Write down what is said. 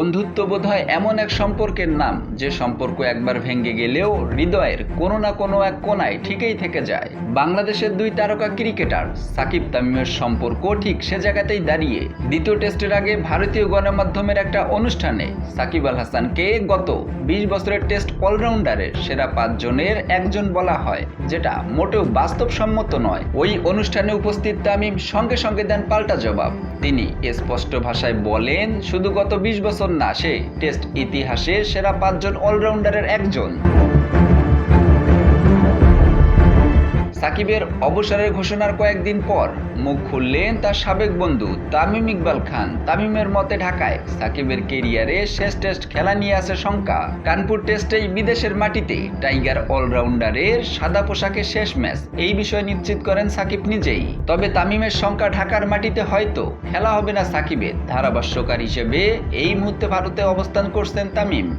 বন্ধুত্ব বোধ হয় এমন এক সম্পর্কের নাম, যে সম্পর্ক একবার ভেঙে গেলেও হৃদয়ের কোনো না কোনো এক কোনায় ঠিকই থেকে যায়। বাংলাদেশের দুই তারকা ক্রিকেটার সাকিব তামিমের সম্পর্ক ঠিক সে জায়গাতেই দাঁড়িয়ে। দ্বিতীয় টেস্টের আগে ভারতীয় গণমাধ্যমের একটা অনুষ্ঠানে সাকিব আল হাসানকে গত বিশ বছরের টেস্ট অলরাউন্ডারের সেরা পাঁচজনের একজন বলা হয়, যেটা মোটেও বাস্তবসম্মত নয়। ওই অনুষ্ঠানে উপস্থিত তামিম সঙ্গে সঙ্গে দেন পাল্টা জবাব। তিনি স্পষ্ট ভাষায় বলেন, শুধু গত বিশ বছর না সে টেস্ট ইতিহাসে সেরা পাঁচজন অলরাউন্ডারের একজন। সাকিবের অবসরের ঘোষণার কয়েকদিন পর মুখ খুললেন তার সাবেক বন্ধু তামিম ইকবাল খান। তামিমের মতে ঢাকায় সাকিবের কেরিয়ারে শেষ টেস্ট খেলা নিয়ে আসে শঙ্কা। কানপুর টেস্টেই বিদেশের মাটিতে টাইগার অলরাউন্ডারের সাদা পোশাকে শেষ ম্যাচ। এই বিষয়ে নিশ্চিত করেন সাকিব নিজেই। তবে তামিমের শঙ্কা ঢাকার মাটিতে হয়তো খেলা হবে না সাকিবের। ধারাভাষ্যকার হিসেবে এই মুহূর্তে ভারতে অবস্থান করছেন তামিম।